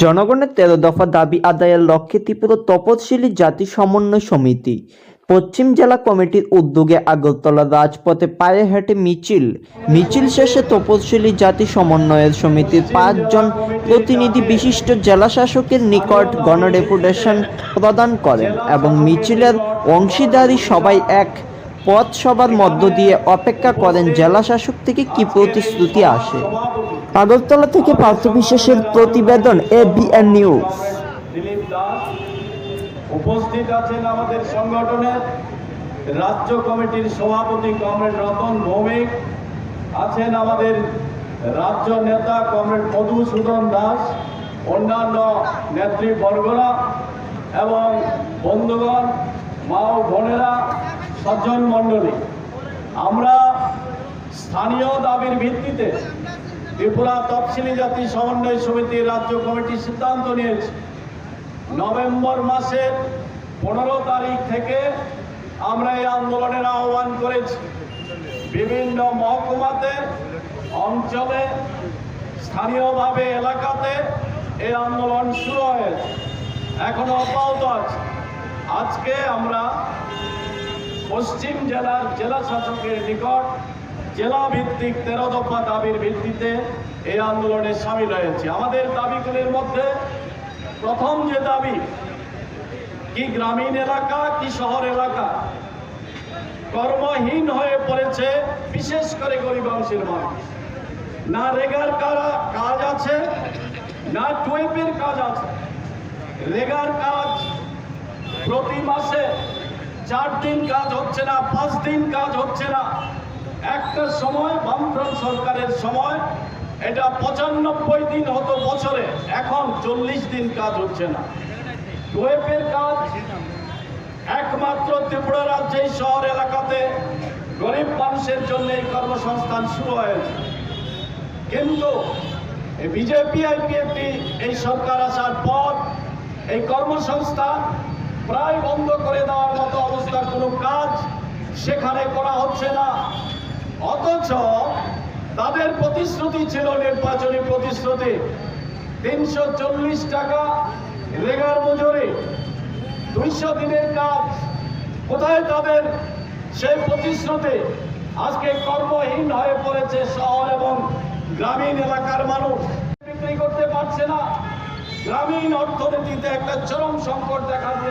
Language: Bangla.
জনগণের তেরো দফা দাবি আদায়ের লক্ষ্যে ত্রিপুরা তপশিলি জাতি সমন্বয় সমিতি পশ্চিম জেলা কমিটির উদ্যোগে আগরতলা রাজপথে পায়ে হেঁটে মিছিল। মিছিল শেষে তপশিলি জাতি সমন্বয়ের সমিতির পাঁচজন প্রতিনিধি বিশিষ্ট জেলা শাসকের নিকট গণডেপুটেশন প্রদান করেন এবং মিছিলের অংশীদারি সবাই এক পথসভার মধ্য দিয়ে অপেক্ষা করেন জেলা শাসক থেকে কি প্রতিশ্রুতি আসে? আগরতলা থেকে পার্থ বিশেষের প্রতিবেদন A BN news. Dilip Das উপস্থিত আছেন আমাদের সংগঠনের রাজ্য কমিটির সভাপতি কমরেড রতন ভৌমিক, আছেন আমাদের রাজ্য নেতা কমরেড মধুসূদন দাস, অন্যান্য নেতৃবর্গরা এবং বন্ধুগণ, মা ও বোনেরা সজ্জন মণ্ডলী, আমরা স্থানীয় দাবির ভিত্তিতে ত্রিপুরা তফসিলি জাতি সমন্বয় সমিতির রাজ্য কমিটি সিদ্ধান্ত নিয়েছে। নভেম্বর মাসের পনেরো তারিখ থেকে আমরা এই আন্দোলনের আহ্বান করেছি। বিভিন্ন মহকুমাতে, অঞ্চলে, স্থানীয়ভাবে এলাকাতে এই আন্দোলন শুরু হয়েছে। এখনও অব্যাহত আছে। আজকে আমরা পশ্চিম জেলার জেলা শাসকের নিকট জেলা ভিত্তিক তেরো দফা দাবির ভিত্তিতে এই আন্দোলনে সামিল হয়েছে। আমাদের দাবিগুলির মধ্যে প্রথম যে দাবি, কি গ্রামীণ এলাকা, কি শহর এলাকা, কর্মহীন হয়ে পড়েছে বিশেষ করে গরিব অংশের মানুষ। না রেগার কারা কাজ আছে, না টুয়েপের কাজ আছে। রেগার কাজ প্রতি মাসে চার দিন কাজ হচ্ছে না, পাঁচ দিন কাজ হচ্ছে না। একটা সময় বামফ্রন্ট সরকারের সময়, এটা পঁচানব্বই দিন হতো বছরে, এখন চল্লিশ দিন কাজ হচ্ছে না। ওয়েবের কাজ একমাত্র ত্রিপুরা রাজ্যের শহর এলাকাতে গরিব মানুষের জন্য এই কর্মসংস্থান শুরু হয়েছে। কিন্তু বিজেপি আইপিএফটি এই সরকার আসার পর এই কর্মসংস্থান প্রায় বন্ধ করে দেওয়ার মতো অবস্থার কোনো কাজ সেখানে করা হচ্ছে না। অথচ তাদের প্রতিশ্রুতি ছিল নির্বাচনী প্রতিশ্রুতি। তিনশো চল্লিশ টাকা রেগার মজুরি। দুইশো দিনের কাজ। কোথায় তাদের সেই প্রতিশ্রুতি? আজকে কর্মহীন হয়ে পড়েছে শহর এবং গ্রামীণ এলাকার মানুষ। বিক্রি করতে পারছে না। গ্রামীণ অর্থনীতিতে একটা চরম সংকট দেখা